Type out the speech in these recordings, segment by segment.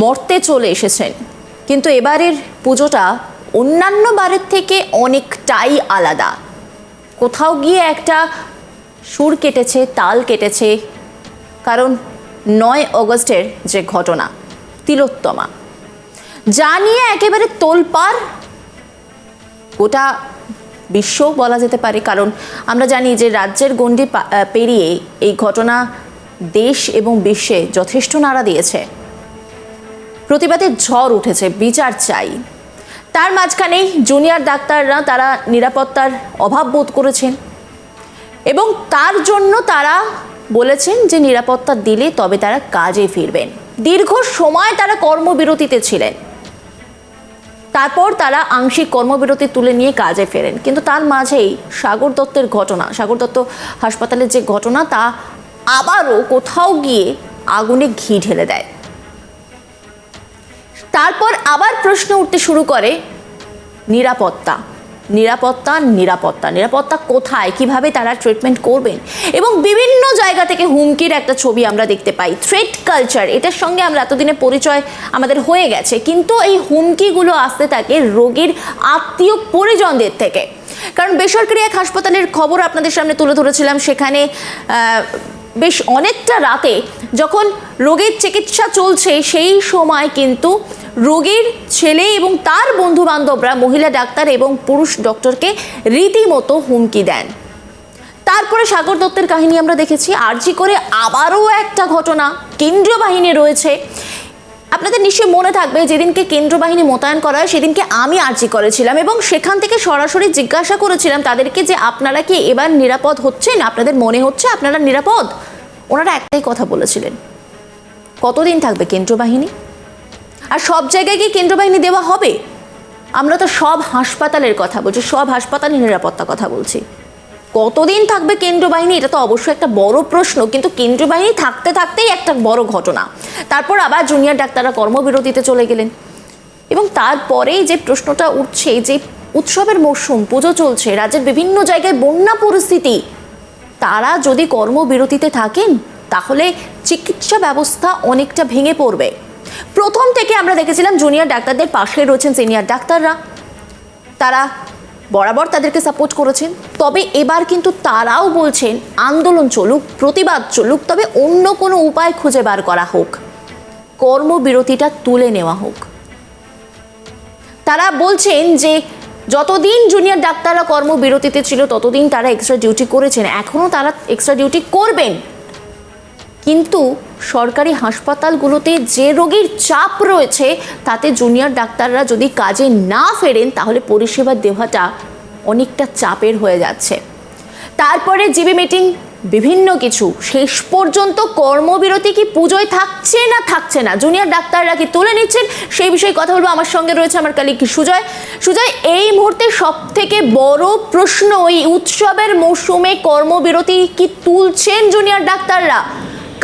মর্তে চলে এসেছেন। কিন্তু এবারের পুজোটা অন্যান্য বারের থেকে অনেকটাই আলাদা। কোথাও গিয়ে একটা সুর কেটেছে, তাল কেটেছে, কারণ নয় অগস্টের যে ঘটনা, তিলোত্তমা। যা নিয়ে একেবারে তোলপাড়, গোটা বিশ্ব বলা যেতে পারে, কারণ আমরা জানি যে রাজ্যের গণ্ডি পেরিয়ে এই ঘটনা দেশ এবং বিশ্বে যথেষ্ট নাড়া দিয়েছে। প্রতিবাদের ঝড় উঠেছে, বিচার চাই। তার মাঝখানেই জুনিয়র ডাক্তাররা তারা নিরাপত্তার অভাব বোধ করেছেন এবং তার জন্য তারা বলেছেন যে নিরাপত্তা দিলে তবে তারা কাজে ফিরবেন। দীর্ঘ সময় তারা কর্মবিরতিতে ছিলেন। তারপর তারা আংশিক কর্মবিরতি তুলে নিয়ে কাজে ফেরেন। কিন্তু তার মাঝেই সাগর দত্তের ঘটনা, সাগর দত্ত হাসপাতালের যে ঘটনা তা আবারও কোথাও গিয়ে আগুনে ঘি ঢেলে দেয়। তারপর আবার প্রশ্ন উঠতে শুরু করে, নিরাপত্তা। নিরাপত্তা নিরাপত্তা। নিরাপত্তা কোথায়? কীভাবে তারা ট্রিটমেন্ট করবেন? এবং বিভিন্ন জায়গা থেকে হুমকির একটা ছবি আমরা দেখতে পাই। থ্রেট কালচার এটার সঙ্গে আমরা এতদিনে পরিচয় আমাদের হয়ে গেছে। কিন্তু এই হুমকিগুলো আসতে থাকে রোগীর আত্মীয় পরিজনদের থেকে। কারণ বেসরকারি এক হাসপাতালের খবর আপনাদের সামনে তুলে ধরেছিলাম। সেখানে বেশ অনেকটা রাতে যখন রোগের চিকিৎসা চলছে, সেই সময় কিন্তু রোগীর ছেলে এবং তার বন্ধু বান্ধবরা মহিলা ডাক্তার এবং পুরুষ ডক্টরকে রীতিমতো হুমকি দেন। তারপরে সাগর দত্তের কাহিনী আমরা দেখেছি। আরজি করে আবারও একটা ঘটনা কেন্দ্রীয় বাহিনী রয়েছে। আপনাদের নিশ্চয়ই মনে থাকবে, যেদিনকে কেন্দ্র বাহিনী মোতায়েন করা হয়, সেদিনকে আমি আর্জি করেছিলাম এবং সেখান থেকে সরাসরি জিজ্ঞাসা করেছিলাম তাদেরকে যে আপনারা কি এবার নিরাপদ হচ্ছেন? আপনাদের মনে হচ্ছে আপনারা নিরাপদ? ওনারা একটাই কথা বলেছিলেন। কতদিন থাকবে কেন্দ্র বাহিনী আর সব জায়গায় কি কেন্দ্র বাহিনী দেওয়া হবে? আমরা তো সব হাসপাতালের কথা বলছি, সব হাসপাতালের নিরাপত্তা কথা বলছি। কতদিন থাকবে কেন্দ্র বাহিনী এটা তো অবশ্যই একটা বড় প্রশ্ন, কিন্তু কেন্দ্র বাহিনী থাকতে থাকতেই একটা বড় ঘটনা। তারপর আবার জুনিয়র ডাক্তাররা কর্মবিরতিতে চলে গেলেন। এবং তারপরেই যে প্রশ্নটা উঠছে, যে উৎসবের মরশুম, পুজো চলছে, রাজ্যের বিভিন্ন জায়গায় বন্যা পরিস্থিতি, তারা যদি কর্মবিরতিতে থাকেন, তাহলে চিকিৎসা ব্যবস্থা অনেকটা ভেঙে পড়বে। প্রথম থেকে আমরা দেখেছিলাম জুনিয়র ডাক্তারদের পাশে রয়েছেন সিনিয়র ডাক্তাররা। তারা বরাবর তাদেরকে সাপোর্ট করেছেন। তবে এবার কিন্তু তারাও বলছেন, আন্দোলন চলুক, প্রতিবাদ চলুক, তবে অন্য কোনো উপায় খুঁজে বার করা হোক। কর্মবিরতিটা তুলে নেওয়া হোক। তারা বলছেন যে, যতদিন জুনিয়র ডাক্তাররা কর্মবিরতিতে ছিল, ততদিন তারা এক্সট্রা ডিউটি করেছেন। এখনও তারা এক্সট্রা ডিউটি করবেন। কিন্তু সরকারি হাসপাতালগুলোতে যে রোগীর চাপ রয়েছে, তাতে জুনিয়র ডাক্তাররা যদি কাজে না ফেরেন, তাহলে পরিষেবা দেওয়াটা অনেকটা চাপের হয়ে যাচ্ছে। তারপরে জিবি মিটিং, বিভিন্ন কিছু। শেষ পর্যন্ত কর্মবিরতি কি পুজোয় থাকছে না থাকছে না? জুনিয়র ডাক্তাররা কি তুলে নিচ্ছেন? সেই বিষয়ে কথা বলব। আমার সঙ্গে রয়েছে আমার কালিক সুজয়। সুজয়, এই মুহূর্তে সব থেকে বড় প্রশ্ন এই উৎসবের মৌসুমে কর্মবিরতি কি তুলছেন জুনিয়র ডাক্তাররা?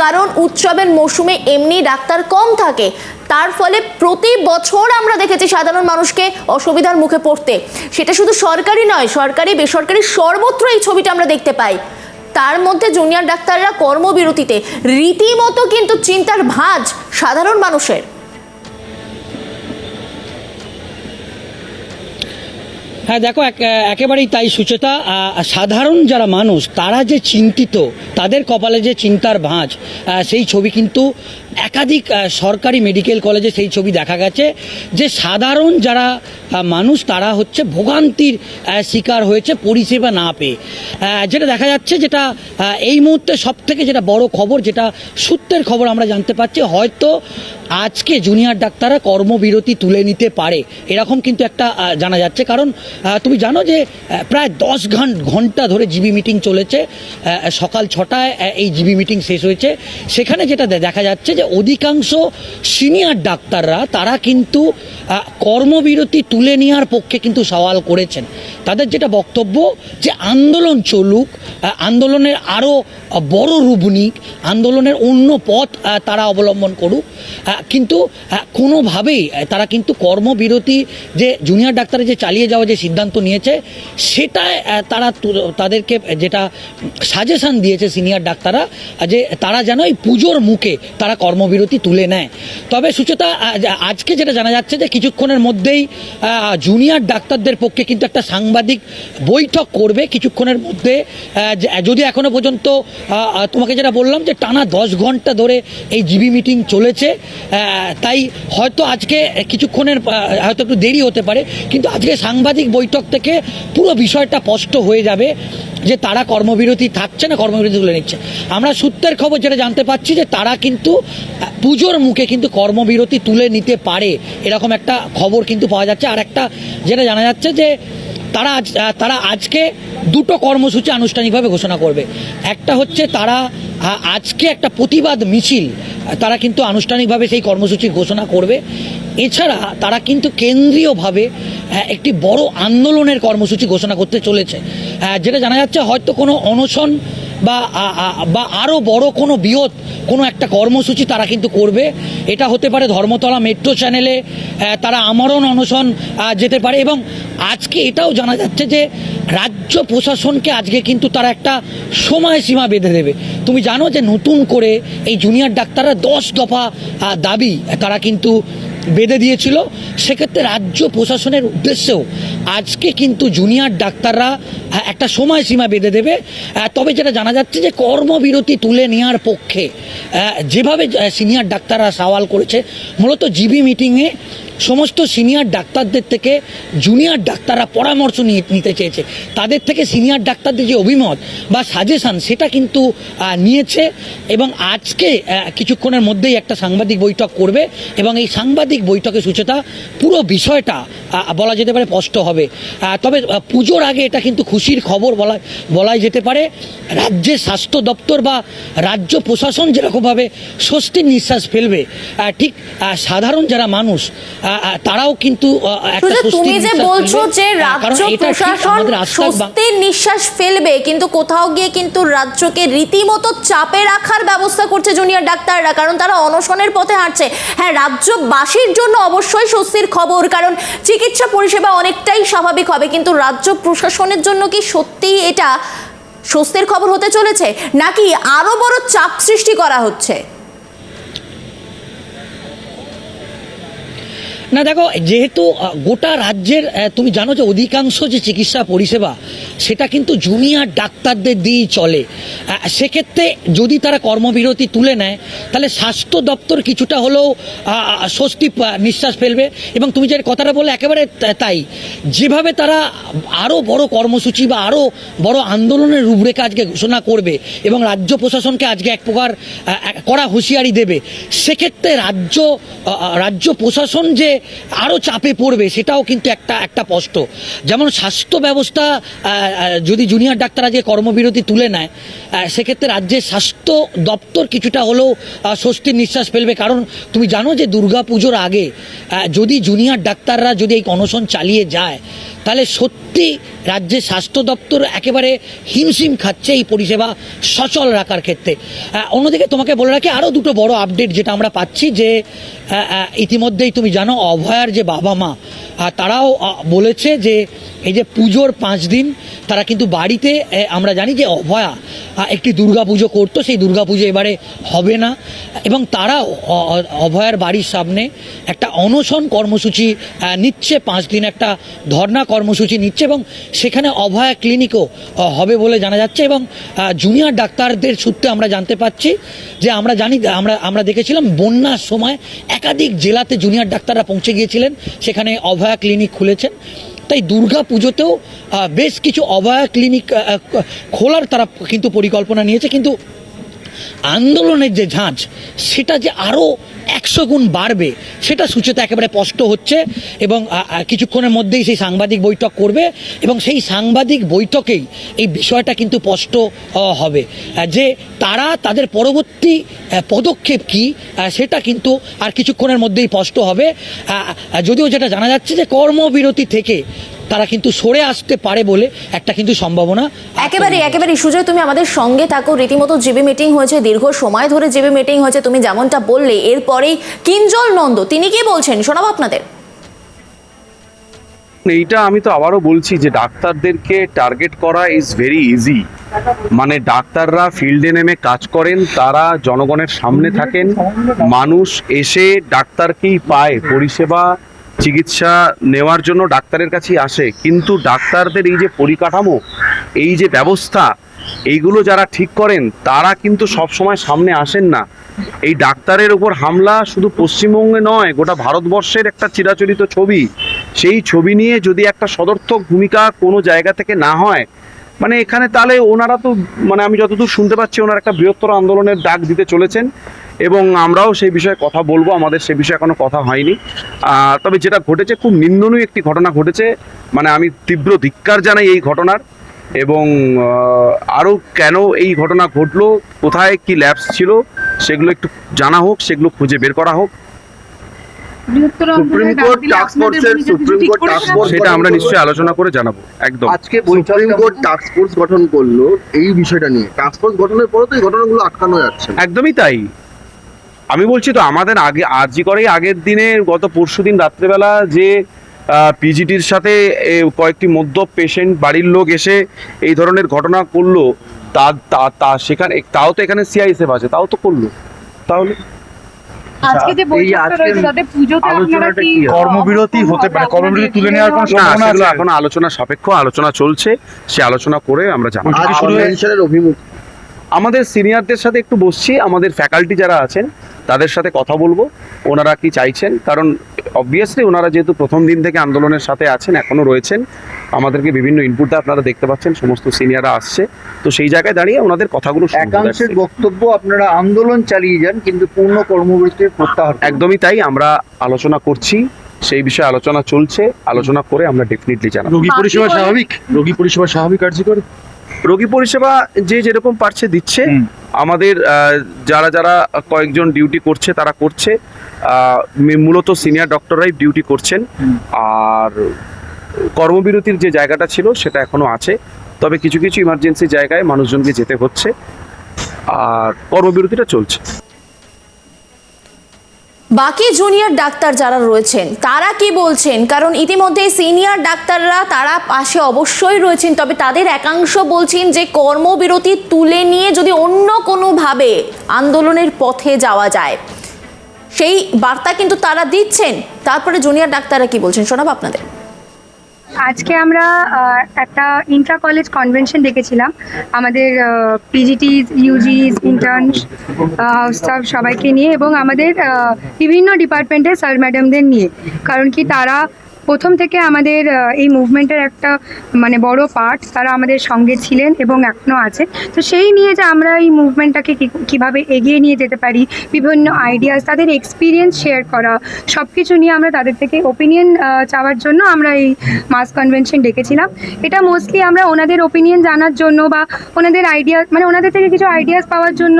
কারণ উৎসবের মৌসুমে এমনি ডাক্তার কম থাকে। তার ফলে প্রতি বছর আমরা দেখেছি সাধারণ মানুষকে অসুবিধার মুখে পড়তে। সেটা শুধু সরকারি নয়, সরকারি, বেসরকারি সর্বত্র এই ছবিটা আমরা দেখতে পাই। তার মধ্যে জুনিয়র ডাক্তাররা কর্মবিরতিতে। রীতিমতো কিন্তু চিন্তার ভাঁজ সাধারণ মানুষের। হ্যাঁ দেখো, এক- একেবারেই তাই সুচেতা। সাধারণ যারা মানুষ, তারা যে চিন্তিত, তাদের কপালে যে চিন্তার ভাঁজ সেই ছবি কিন্তু একাধিক সরকারি মেডিকেল কলেজে সেই ছবি দেখা গেছে যে সাধারণ যারা মানুষ তারা হচ্ছে ভোগান্তির শিকার হয়েছে পরিষেবা না পেয়ে। যেটা দেখা যাচ্ছে যেটা এই মুহূর্তে সব থেকে যেটা বড় খবর, যেটা সূত্রের খবর আমরা জানতে পারছি হয়তো আজকে জুনিয়র ডাক্তাররা কর্মবিরতি তুলে নিতে পারে। এরকম কিন্তু একটা জানা যাচ্ছে। কারণ তুমি জানো যে প্রায় দশ ঘণ্টা ধরে জিবি মিটিং চলেছে। সকাল ছটায় এই জিবি মিটিং শেষ হয়েছে। সেখানে যেটা দেখা যাচ্ছে যে অধিকাংশ সিনিয়র ডাক্তাররা তারা কিন্তু কর্মবিরতি তুলে নেওয়ার পক্ষে কিন্তু সওয়াল করেছেন। তাদের যেটা বক্তব্য যে আন্দোলন চলুক আন্দোলনের আরও বড় রূপ নিক, আন্দোলনের অন্য পথ তারা অবলম্বন করুক। কিন্তু কোনোভাবেই তারা কিন্তু কর্মবিরতি যে জুনিয়র ডাক্তারের যে চালিয়ে যাওয়া যে সিদ্ধান্ত নিয়েছে সেটা তারা তাদেরকে যেটা সাজেশন দিয়েছে সিনিয়র ডাক্তাররা যে তারা যেন এই পুজোর মুখে তারা কর্মবিরতি তুলে নেয়। তবে সুচেতা আজকে যেটা জানা যাচ্ছে যে কিছুক্ষণের মধ্যেই জুনিয়র ডাক্তারদের পক্ষে কিন্তু একটা সাংবাদিক বৈঠক করবে। কিছুক্ষণের মধ্যে যদি এখনও পর্যন্ত তোমাকে যেটা বললাম যে টানা দশ ঘণ্টা ধরে এই জিবি মিটিং চলেছে তাই হয়তো আজকে কিছুক্ষণের হয়তো একটু দেরি হতে পারে, কিন্তু আজকে সাংবাদিক বৈঠক থেকে পুরো বিষয়টা স্পষ্ট হয়ে যাবে। যে তারা কর্মবিরতি থাকছে না, কর্মবিরতি তুলে নিচ্ছে। আমরা সূত্রের খবর যেটা জানতে পাচ্ছি যে তারা কিন্তু, পুজোর মুখে কিন্তু কর্মবিরতি তুলে নিতে পারে, এরকম একটা খবর কিন্তু পাওয়া যাচ্ছে। আর একটা যেটা জানা যাচ্ছে যে তারা আজ তারা আজকে দুটো কর্মসূচি আনুষ্ঠানিকভাবে ঘোষণা করবে। একটা হচ্ছে তারা আজকে একটা প্রতিবাদ মিছিল, তারা কিন্তু আনুষ্ঠানিকভাবে সেই কর্মসূচি ঘোষণা করবে। এছাড়া তারা কিন্তু কেন্দ্রীয়ভাবে একটি বড় আন্দোলনের কর্মসূচি ঘোষণা করতে চলেছে। যেটা জানা যাচ্ছে হয়তো কোনো অনশন বা বা আরও বড় কোনো বৃহৎ কোনো একটা কর্মসূচি তারা কিন্তু করবে। এটা হতে পারে ধর্মতলা মেট্রো চ্যানেলে তারা আমরণ অনশন যেতে পারে এবং আজকে এটাও জানা যাচ্ছে যে রাজ্য প্রশাসনকে আজকে কিন্তু তারা একটা সময়সীমা বেঁধে দেবে। তুমি জানো যে নতুন করে এই জুনিয়র ডাক্তাররা দশ দফা দাবি, তারা কিন্তু বেঁধে দিয়েছিল। সেক্ষেত্রে রাজ্য প্রশাসনের উদ্দেশ্যেও আজকে কিন্তু জুনিয়র ডাক্তাররা একটা সময়সীমা বেঁধে দেবে। তবে যেটা জানা যাচ্ছে যে কর্মবিরতি তুলে নেওয়ার পক্ষে যেভাবে সিনিয়র ডাক্তাররা সওয়াল করেছে, মূলত জিবি মিটিংয়ে সমস্ত সিনিয়র ডাক্তারদের থেকে জুনিয়র ডাক্তাররা পরামর্শ নিয়ে নিতে চেয়েছে। তাদের থেকে সিনিয়র ডাক্তারদের যে অভিমত বা সাজেশন সেটা কিন্তু নিয়েছে এবং আজকে কিছুক্ষণের মধ্যেই একটা সাংবাদিক বৈঠক করবে এবং এই সাংবাদিক বৈঠকে সুচেতা পুরো বিষয়টা বলা যেতে পারে স্পষ্ট হবে। তবে পুজোর আগে এটা কিন্তু খুশির খবর বলা বলাই যেতে পারে রাজ্যের স্বাস্থ্য দপ্তর বা রাজ্য প্রশাসন যেরকমভাবে স্বস্তির নিঃশ্বাস ফেলবে ঠিক সাধারণ যারা মানুষ তারাও কিন্তু একটা তুমি যে বলছো যে রাজ্য প্রশাসন স্বস্তির নিঃশ্বাস ফেলবে কিন্তু কোথাও গিয়ে কিন্তু রাজ্যকে রীতিমতো চাপে রাখার ব্যবস্থা করছে জুনিয়র ডাক্তাররা কারণ তারা অনশনের পথে হাঁটছে। হ্যাঁ রাজ্যবাসীর জন্য অবশ্যই স্বস্তির খবর, কারণ চিকিৎসা পরিষেবা অনেকটাই স্বাভাবিক হবে, কিন্তু রাজ্য প্রশাসনের জন্য কি সত্যিই এটা স্বস্তির খবর হতে চলেছে? নাকি আরও বড় চাপ সৃষ্টি করা হচ্ছে? না, দেখো, যেহেতু গোটা রাজ্যের তুমি জানো যে অধিকাংশ যে চিকিৎসা পরিষেবা, সেটা কিন্তু জুনিয়র ডাক্তারদের দিয়েই চলে। সেক্ষেত্রে যদি তারা কর্মবিরতি তুলে নেয়, তাহলে স্বাস্থ্য দপ্তর কিছুটা হলেও স্বস্তি নিঃশ্বাস ফেলবে। এবং তুমি যে কথাটা বললে, একেবারে তাই। যেভাবে তারা আরও বড় কর্মসূচি বা আরও বড় আন্দোলনের রূপরেখা আজকে ঘোষণা করবে, এবং রাজ্য প্রশাসনকে আজকে এক প্রকার কড়া হুঁশিয়ারি দেবে, সেক্ষেত্রে রাজ্য রাজ্য প্রশাসন যে আরও চাপে পড়বে, সেটাও কিন্তু একটা একটা স্পষ্ট। যেমন স্বাস্থ্য ব্যবস্থা যদি জুনিয়র ডাক্তার আজকে কর্মবিরতি তুলে নেয় সেক্ষেত্রে রাজ্যের স্বাস্থ্য দপ্তর কিছুটা হলেও স্বস্তির নিঃশ্বাস ফেলবে। কারণ তুমি জানো যে দুর্গা পুজোর আগে যদি জুনিয়র ডাক্তাররা যদি এই অনশন চালিয়ে যায় তাহলে সত্যি রাজ্যের স্বাস্থ্য দপ্তর একেবারে হিমশিম খাচ্ছে এই পরিষেবা সচল রাখার ক্ষেত্রে। অন্যদিকে তোমাকে বলে রাখি আরও দুটো বড় আপডেট যেটা আমরা পাচ্ছি যে ইতিমধ্যেই তুমি জানো, অভয়ার যে বাবা মা তারাও বলেছে যে, এই যে পুজোর পাঁচ দিন, তারা কিন্তু বাড়িতে আমরা জানি যে অভয়া একটি দুর্গাপুজো করতো, সেই দুর্গাপুজো এবারে হবে না। এবং তারাও অভয়ার বাড়ির সামনে একটা অনশন কর্মসূচি নিচ্ছে পাঁচ দিন, একটা ধর্না কর্মসূচি নিচ্ছে এবং সেখানে অভয়া ক্লিনিকও হবে বলে জানা যাচ্ছে এবং জুনিয়র ডাক্তারদের সূত্রে আমরা জানতে পাচ্ছি যে আমরা জানি, আমরা আমরা দেখেছিলাম বন্যার সময় একাধিক জেলাতে জুনিয়র ডাক্তাররা পৌঁছে গিয়েছিলেন, সেখানে অভয়া ক্লিনিক খুলেছেন। তাই দুর্গা পুজোতেও বেশ কিছু অভয়া ক্লিনিক খোলার তারা কিন্তু পরিকল্পনা নিয়েছে, কিন্তু আন্দোলনের যে ঝাঁঝ সেটা যে আরও একশো গুণ বাড়বে, সেটা সূচনা একেবারে স্পষ্ট হচ্ছে এবং কিছুক্ষণের মধ্যেই সেই সাংবাদিক বৈঠক করবে এবং সেই সাংবাদিক বৈঠকেই এই বিষয়টা কিন্তু স্পষ্ট হবে। যে তারা তাদের পরবর্তী পদক্ষেপ কি সেটা কিন্তু আর কিছুক্ষণের মধ্যেই স্পষ্ট হবে। যদিও যেটা জানা যাচ্ছে যে কর্মবিরতি থেকে তারা কিন্তু সরে আসতে পারে বলে একটা কিন্তু সম্ভাবনা একেবারে একেবারে সুজয় তুমি আমাদের সঙ্গে থাকো। রীতিমতো জিবি মিটিং হয়েছে দীর্ঘ সময় ধরে জিবি মিটিং হয়েছে তুমি যেমনটা বললে এরপরেই কিঞ্জল নন্দ তিনি কি বলছেন? শোনাবো আপনাদের। এইটা আমি তো আবারও বলছি যে ডাক্তারদেরকে টার্গেট করা ইজ ভেরি ইজি মানে ডাক্তাররা ফিল্ডে নেমে কাজ করেন তারা জনগণের সামনে থাকেন মানুষ এসে ডাক্তারকেই পায় পরিষেবা চিকিৎসা নেওয়ার জন্য ডাক্তারের কাছেই আসে, কিন্তু ডাক্তারদের এই যে পরিকাঠামো, এই যে ব্যবস্থা, এইগুলো যারা ঠিক করেন, তারা কিন্তু সব সময় সামনে আসেন না। এই ডাক্তারের উপর হামলা শুধু পশ্চিমবঙ্গে নয়, গোটা ভারতবর্ষের একটা চিরাচরিত ছবি। সেই ছবি নিয়ে যদি একটা সদর্থক ভূমিকা কোনো জায়গা থেকে না হয় মানে এখানে তাহলে ওনারা তো মানে আমি যতদূর শুনতে পাচ্ছি, ওনারা একটা বৃহত্তর আন্দোলনের ডাক দিতে চলেছেন এবং আমরাও সেই বিষয়ে কথা বলব, আমাদের সে বিষয়ে এখনও কথা হয়নি। তবে যেটা ঘটেছে, খুব নিন্দনীয় একটি ঘটনা ঘটেছে মানে আমি তীব্র ধিক্কার জানাই এই ঘটনার এবং আরও কেন এই ঘটনা ঘটলো, কোথায় কি ল্যাবস ছিল, সেগুলো একটু জানা হোক, সেগুলো খুঁজে বের করা হোক। সুপ্রিম কোর্ট টাস্ক ফোর্সের সুপ্রিম কোর্ট টাস্ক ফোর্স সেটা আমরা নিশ্চয়ই আলোচনা করে জানাব একদম। আজকে সুপ্রিম কোর্ট টাস্ক ফোর্স গঠন করল এই বিষয়টা নিয়ে। টাস্ক ফোর্স গঠনের পরে তো এই ঘটনাগুলো আটকানো যাচ্ছে একদমই তাই। আমি বলছি তো আমাদের আগে আরজি করে আগের দিনে গত পরশু দিন রাত্রেবেলা যে পিজিটির সাথে এ, কয়েকটি মধ্য পেশেন্ট বাড়ির লোক এসে এই ধরনের ঘটনা করল তা তা- তা সেখানে তাও তো এখানে সিআইএসএফ আছে তাও তো করল। তাহলে? আজকে যে বৈঠকটা রয়েছে তাতে পুজোতে আপনারা কি কি? কর্মবিরতি হতে পারে, কর্মবিরতি তুলে নেওয়ার কোনো না সম্ভাবনা আছে? এখনও আলোচনা সাপেক্ষ আলোচনা চলছে সে আলোচনা করে আমরা জানাব শুরু অভিমুখ আমাদের সিনিয়রদের সাথে একটু বসছি আমাদের ফ্যাকাল্টি যারা আছেন তাদের সাথে কথা বলব ওনারা কি চাইছেন? কারণ অবভিয়াসলি ওনারা যেহেতু প্রথম দিন থেকে আন্দোলনের সাথে আছেন এখনও রয়েছেন আমাদেরকে বিভিন্ন ইনপুট আপনারা দেখতে পাচ্ছেন সমস্ত সিনিয়ররা আসছে। তো সেই জায়গায় দাঁড়িয়ে ওনাদের কথাগুলো একাংশের বক্তব্য আপনারা আন্দোলন চালিয়ে যান কিন্তু পূর্ণ কর্মবিরতির প্রত্যাহার একদমই তাই আমরা আলোচনা করছি সেই বিষয়ে আলোচনা চলছে আলোচনা করে আমরা ডেফিনেটলি জানাব। রোগী পরিষেবা স্বাভাবিক? রোগী পরিষেবা স্বাভাবিক কার্যকর? রোগী পরিষেবা যে যেরকম পারছে দিচ্ছে আমাদের যারা যারা কয়েকজন ডিউটি করছে তারা করছে। আহ, মূলত সিনিয়র ডক্টররাই ডিউটি করছেন। আর কর্মবিরতির যে জায়গাটা ছিল সেটা এখনও আছে। তবে কিছু কিছু ইমার্জেন্সি জায়গায় মানুষজনকে যেতে হচ্ছে। আর কর্মবিরতিটা চলছে। বাকি জুনিয়র ডাক্তার যারা রয়েছেন, তারা কি বলছেন? কারণ ইতিমধ্যে সিনিয়র ডাক্তাররা তারা পাশে অবশ্যই রয়েছেন, তবে তাদের একাংশ বলছেন যে কর্মবিরতি তুলে নিয়ে যদি অন্য কোনোভাবে আন্দোলনের পথে যাওয়া যায়। সেই বার্তা কিন্তু তারা দিচ্ছেন। তারপরে জুনিয়র ডাক্তাররা কি বলছেন? শোনাবো আপনাদের। আজকে আমরা একটা ইন্ট্রা কলেজ কনভেনশন দেখেছিলাম আমাদের PGT UGs intern house staff সবাইকে নিয়ে এবং আমাদের বিভিন্ন ডিপার্টমেন্টের স্যার ম্যাডামদের নিয়ে। কারণ কি তারা প্রথম থেকে আমাদের এই মুভমেন্টের একটা মানে বড় পার্ট তারা আমাদের সঙ্গে ছিলেন এবং এখনও আছে। তো সেই নিয়ে যে আমরা এই মুভমেন্টটাকে কীভাবে এগিয়ে নিয়ে যেতে পারি, বিভিন্ন আইডিয়াস তাদের এক্সপিরিয়েন্স শেয়ার করা সব কিছু নিয়ে আমরা তাদের থেকে ওপিনিয়ন চাওয়ার জন্য আমরা এই মাস কনভেনশন ডেকেছিলাম। এটা মোস্টলি আমরা ওনাদের ওপিনিয়ন জানার জন্য বা ওনাদের আইডিয়া মানে ওনাদের থেকে কিছু আইডিয়াস পাওয়ার জন্য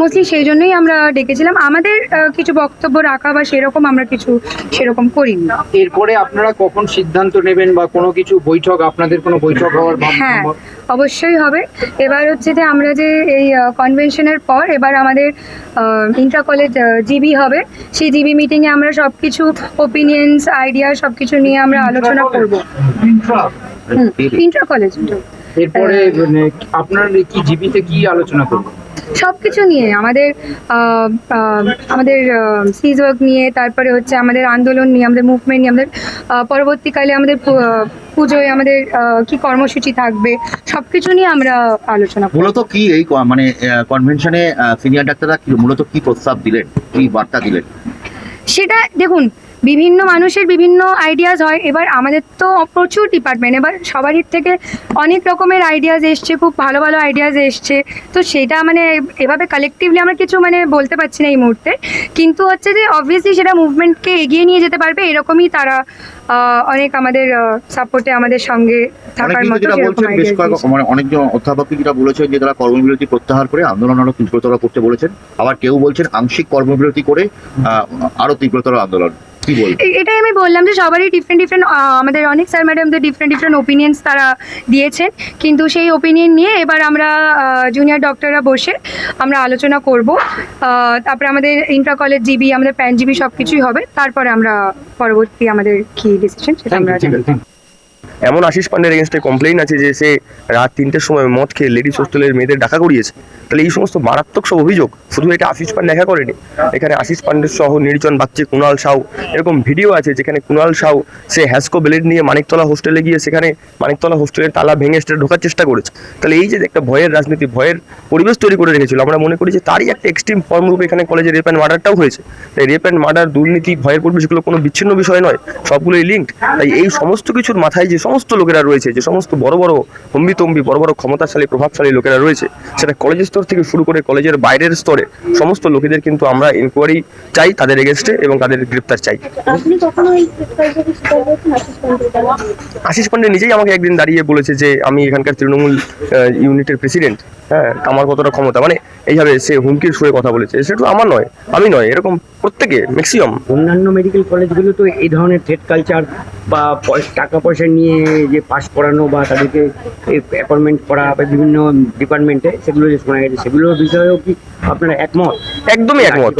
মোস্টলি সেই জন্যই আমরা ডেকেছিলাম। আমাদের কিছু বক্তব্য রাখা বা সেরকম আমরা কিছু সেরকম করিনি। এরপরে আপনারা কখন সিদ্ধান্ত নেবেন বা কোনো কিছু বৈঠক আপনাদের কোনো বৈঠক হওয়ার হ্যাঁ অবশ্যই হবে। এবার হচ্ছে যে আমরা যে এই কনভেনশনের পর এবার আমাদের ইন্টার কলেজ জিবি হবে। সেই জিবি মিটিংয়ে আমরা সব কিছু ওপিনিয়ন্স আইডিয়া সব কিছু নিয়ে আমরা আলোচনা করব। ইন্টার কলেজ এরপরে মানে আপনারা কি জিবিতে কি আলোচনা করবেন সব কিছু নিয়ে আমাদের আমাদের সিজ ওয়ার্ক নিয়ে তারপরে হচ্ছে আমাদের আন্দোলন নিয়ে আমাদের মুভমেন্ট নিয়ে আমাদের পরবর্তীকালে আমাদের পুজোয় আমাদের কি কর্মসূচি থাকবে সব কিছু নিয়ে আমরা আলোচনা মূলত কি এই মানে কনভেনশনে সিনিয়র ডাক্তাররা মূলত কি প্রস্তাব দিলেন কি বার্তা দিলেন? সেটা দেখুন বিভিন্ন মানুষের বিভিন্ন আইডিয়াস হয়। এবার আমাদের তো প্রচুর ডিপার্টমেন্ট এবার সবারই থেকে অনেক রকমের আইডিয়াস এসছে খুব ভালো ভালো আইডিয়াস এসছে। তো সেটা মানে এভাবে কালেকটিভলি আমরা কিছু মানে বলতে পারছি না এই মুহূর্তে। কিন্তু হচ্ছে যে অবভিয়াসলি সেটা মুভমেন্টকে এগিয়ে নিয়ে যেতে পারবে এরকমই তারা অনেক আমাদের সাপোর্টে আমাদের সঙ্গে থাকার মতো। মানে অনেকজন অধ্যাপক যেটা বলেছেন যে তারা কর্মবিরতি প্রত্যাহার করে আন্দোলন আরও তীব্রতর করতে বলেছেন। আবার কেউ বলছেন আংশিক কর্মবিরতি করে আরও তীব্রতর আন্দোলন। কি এটাই আমি বললাম যে সবারই ডিফারেন্ট ডিফারেন্ট আমাদের অনেক স্যার ম্যাডামদের ডিফারেন্ট ডিফারেন্ট ওপিনিয়ন্স তারা দিয়েছেন। কিন্তু সেই ওপিনিয়ন নিয়ে এবার আমরা জুনিয়র ডক্টররা বসে আমরা আলোচনা করব। তারপরে আমাদের ইন্ট্রা কলেজ জিবি আমাদের প্যান জিবি সব কিছুই হবে। তারপরে আমরা পরবর্তী আমাদের কি ডিসিশন সেটা আমরা। এমন আশিস পান্ডের এগেনস্টে কমপ্লেইন আছে যে সে রাত তিনটের সময় মদ খেয়ে লেডিস হোস্টেলের মেয়েদের ডাকা করিয়েছে। তাহলে এই সমস্ত মারাত্মক সব অভিযোগ শুধু এটা আশিস পান্ডে দেখা করেনি। এখানে আশিস পান্ডের সহ নির্জন বাচ্চে কুণাল সাউ, এরকম ভিডিও আছে যেখানে কুণাল সাউ সে হ্যাসকো ব্লেড নিয়ে মানিকতলা হোস্টেলে গিয়ে সেখানে মানিকতলা হোস্টেলের তালা ভেঙে সেটা ঢোকার চেষ্টা করেছে। তাহলে এই যে একটা ভয়ের রাজনীতি, ভয়ের পরিবেশ তৈরি করে রেখেছিল, আমরা মনে করি যে তারই একটা এক্সট্রিম ফর্ম রূপে এখানে কলেজে রেপ অ্যান্ড মার্ডারটাও হয়েছে। তাই রেপ অ্যান্ড মার্ডার দুর্নীতি, ভয়ের পরিবেশগুলো কোনো বিচ্ছিন্ন বিষয় নয়, সবগুলোই লিঙ্ক তাই এই সমস্ত কিছুর মাথায় যে সমস্ত লোকেরা রয়েছে যে সমস্ত বড় বড় হম্বিতম্বি বড় বড় ক্ষমতাশালী প্রভাবশালী লোকেরা রয়েছে সেটা কলেজের স্তর থেকে শুরু করে কলেজের বাইরের স্তরে সমস্ত লোকেদের কিন্তু আমরা ইনকোয়ারি চাই তাদের এগেনস্টে এবং তাদের গ্রেপ্তার চাই। আশিস পান্ডে নিজেই আমাকে একদিন দাঁড়িয়ে বলেছে যে আমি এখানকার তৃণমূল ইউনিটের প্রেসিডেন্ট হ্যাঁ আমার কতটা ক্ষমতা? মানে এইভাবে সে হুমকির সুরে কথা বলেছে। সেটা তো আমার নয় আমি নয় এরকম প্রত্যেকে ম্যাক্সিমাম অন্যান্য মেডিকেল কলেজগুলো তো এই ধরনের থ্রেড কালচার বা পয়সা- টাকা পয়সা নিয়ে যে পাস করানো বা তাদেরকে অ্যাপয়েন্টমেন্ট করা বা বিভিন্ন ডিপার্টমেন্টে সেগুলো যে শোনা গেছে সেগুলোর বিষয়েও কি আপনারা একমত? একদমই একমত।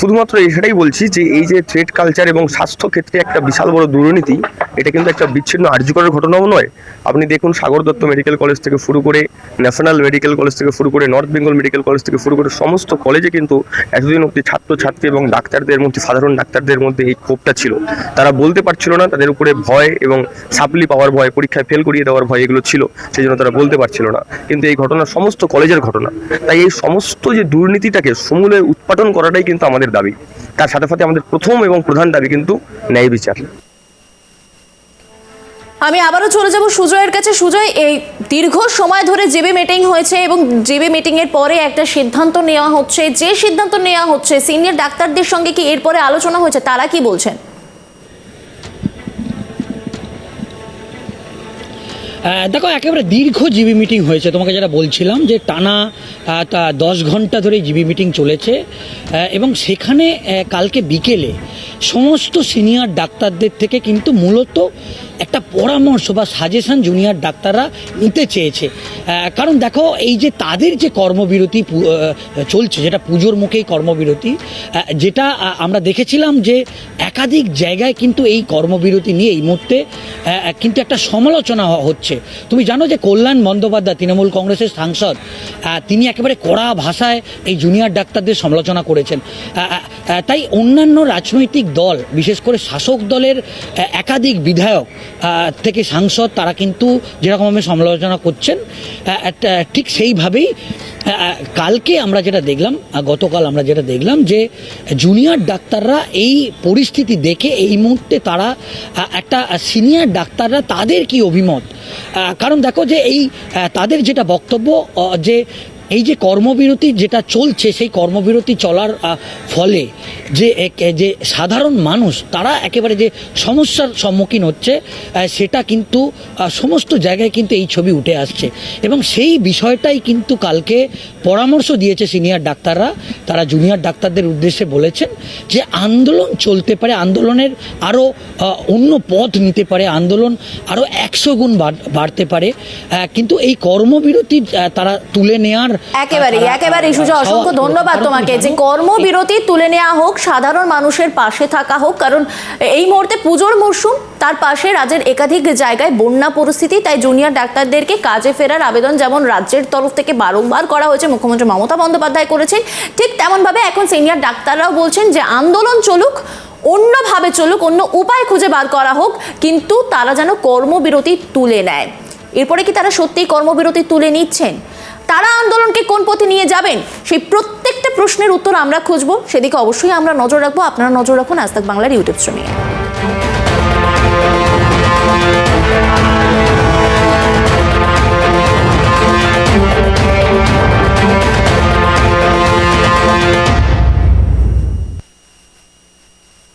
শুধুমাত্র সেটাই বলছি যে এই যে থ্রেড কালচার এবং স্বাস্থ্য ক্ষেত্রে একটা বিশাল বড় দুর্নীতি এটা কিন্তু একটা বিচ্ছিন্ন আর্যকরের ঘটনাও নয়। আপনি দেখুন সাগর দত্ত মেডিকেল কলেজ থেকে শুরু করে ন্যাশনাল মেডিকেল কলেজ থেকে শুরু করে নর্থ বেঙ্গল মেডিকেল কলেজ থেকে শুরু করে সমস্ত কলেজে কিন্তু এতদিন অব্দি ছাত্রছাত্রী এবং ডাক্তারদের মধ্যে সাধারণ ডাক্তারদের মধ্যে এই ক্ষোভটা ছিল। তারা বলতে পারছিল না তাদের উপরে ভয় এবং সাপ্লি পাওয়ার ভয়, পরীক্ষায় ফেল করিয়ে দেওয়ার ভয় এগুলো ছিল, সেই জন্য তারা বলতে পারছিল না। কিন্তু এই ঘটনা সমস্ত কলেজের ঘটনা। তাই এই সমস্ত যে দুর্নীতিটাকে সমূলে উৎপাদন করাটাই কিন্তু আমাদের দাবি। তার সাথে সাথে আমাদের প্রথম এবং প্রধান দাবি কিন্তু ন্যায় বিচার। আমি আবারও চলে যাব সুজয়ের কাছে। সুজয়, এই দীর্ঘ সময় ধরে জিবি মিটিং হয়েছে এবং জিবি মিটিং এর পরে একটা সিদ্ধান্ত নেওয়া হচ্ছে। যে সিদ্ধান্ত নেওয়া হচ্ছে সিনিয়র ডাক্তারদের সঙ্গে কি এরপরে আলোচনা হয়েছে, তারা কি বলছেন? দেখো, একেবারে দীর্ঘ জিবি মিটিং হয়েছে। তোমাকে যেটা বলছিলাম যে টানা তা দশ ঘণ্টা ধরে জিবি মিটিং চলেছে। এবং সেখানে কালকে বিকেলে সমস্ত সিনিয়র ডাক্তারদের থেকে কিন্তু মূলত একটা পরামর্শ বা সাজেশন জুনিয়র ডাক্তাররা নিতে চেয়েছে। কারণ দেখো, এই যে তাদের যে কর্মবিরতি চলছে, যেটা পুজোর মুখেই কর্মবিরতি যেটা আমরা দেখেছিলাম যে একাধিক জায়গায় কিন্তু এই কর্মবিরতি নিয়ে এই মুহূর্তে কিন্তু একটা সমালোচনা হ- হচ্ছে তুমি জানো যে কল্যাণ বন্দ্যোপাধ্যায়, তৃণমূল কংগ্রেসের সাংসদ তিনি একেবারে কড়া ভাষায় এই জুনিয়র ডাক্তারদের সমালোচনা করেছেন। তাই অন্যান্য রাজনৈতিক দল, বিশেষ করে শাসক দলের একাধিক বিধায়ক থেকে সাংসদ, তারা কিন্তু যেরকমভাবে সমালোচনা করছেন ঠিক সেইভাবেই কালকে আমরা যেটা দেখলাম গতকাল আমরা যেটা দেখলাম যে জুনিয়র ডাক্তাররা এই পরিস্থিতি দেখে এই মুহূর্তে তারা একটা সিনিয়র ডাক্তাররা তাদের কি অভিমত? কারণ দেখো যে এই তাদের যেটা বক্তব্য যে এই যে কর্মবিরতি যেটা চলছে, সেই কর্মবিরতি চলার ফলে যে যে সাধারণ মানুষ, তারা একেবারে যে সমস্যার সম্মুখীন হচ্ছে সেটা কিন্তু সমস্ত জায়গায় কিন্তু এই ছবি উঠে আসছে। এবং সেই বিষয়টাই কিন্তু কালকে পরামর্শ দিয়েছে সিনিয়র ডাক্তাররা, তারা জুনিয়র ডাক্তারদের উদ্দেশ্যে বলেছেন যে আন্দোলন চলতে পারে, আন্দোলনের আরও অন্য পথ নিতে পারে, আন্দোলন আরও একশো গুণ বাড়- বাড়তে পারে। কিন্তু এই কর্মবিরতি তারা তুলে নেওয়ার একেবারেই একেবারেই সুজয় অসংখ্য ধন্যবাদ তোমাকে যে কর্মবিরতি তুলে নেওয়া হোক সাধারণ মানুষের পাশে থাকা হোক কারণ এই মুহূর্তে পুজোর মরশুম তার পাশে রাজ্যের একাধিক জায়গায় বন্যা পরিস্থিতি তাই জুনিয়র ডাক্তারদেরকে কাজে ফেরার আবেদন যেমন রাজ্যের তরফ থেকে বারংবার করা হয়েছে মুখ্যমন্ত্রী মমতা বন্দ্যোপাধ্যায় করেছেন ঠিক তেমনভাবে এখন সিনিয়র ডাক্তাররাও বলছেন যে আন্দোলন চলুক অন্যভাবে চলুক অন্য উপায় খুঁজে বার করা হোক কিন্তু তারা যেন কর্মবিরতি তুলে নেয়। এরপরে কি তারা সত্যিই কর্মবিরতি তুলে নিচ্ছেন? তারা আন্দোলনকে কোন পথে নিয়ে যাবেন? সেই প্রত্যেকটা প্রশ্নের উত্তর আমরা খুঁজবো। সেদিকে অবশ্যই আমরা নজর রাখব। আপনারা নজর রাখুন আজ বাংলার ইউটিউব স্ট্রিমিংয়ে